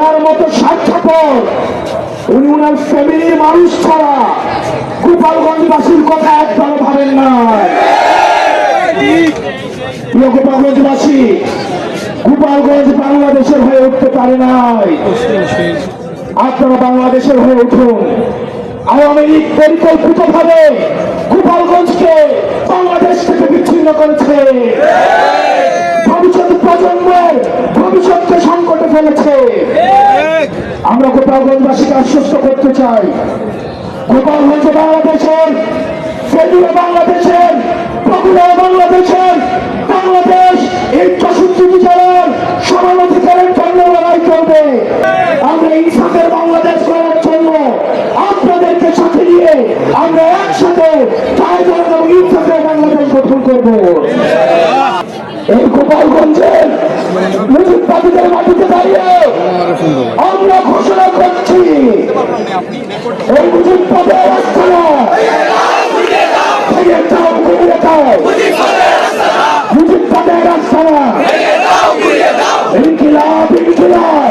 ওনার মতো স্বার্থপর। উনি ওনার ফ্যামিলির মানুষ ছাড়া গোপালগঞ্জবাসীর কথা একবারও ভাবেন না। গোপালগঞ্জবাসী গোপালগঞ্জ বাংলাদেশের হয়ে উঠতে পারে নাই। আপনারা বাংলাদেশের হয়ে উঠুন। আওয়ামী লীগ পরিকল্পিত ভাবে গোপালগঞ্জকে বাংলাদেশ থেকে বিচ্ছিন্ন করেছে। ফেলেছে। আমরা গোপালগঞ্জবাসীকে আশ্বস্ত করতে চাই। গোপালগঞ্জ বাংলাদেশের বাংলাদেশের বগুড়া বাংলাদেশের বাংলাদেশ এই চৌষট্টি জেলার সমান অধিকারের জন্য লড়াই করবে। আমরা ইনসাফের বাংলাদেশ করার জন্য আপনাদেরকে সাথে নিয়ে আমরা একসাথে টাইগার এবং ইনসাফের বাংলাদেশ গঠন করব এই গোপালগঞ্জের মুজিববাদীদের মাটিতে দাঁড়িয়ে আমরা ঘোষণা করছি এই মুজিববাদের আস্থানা ভেঙে মুজিববাদ মুজিববাদ ইনকিলাব ইনকিলাব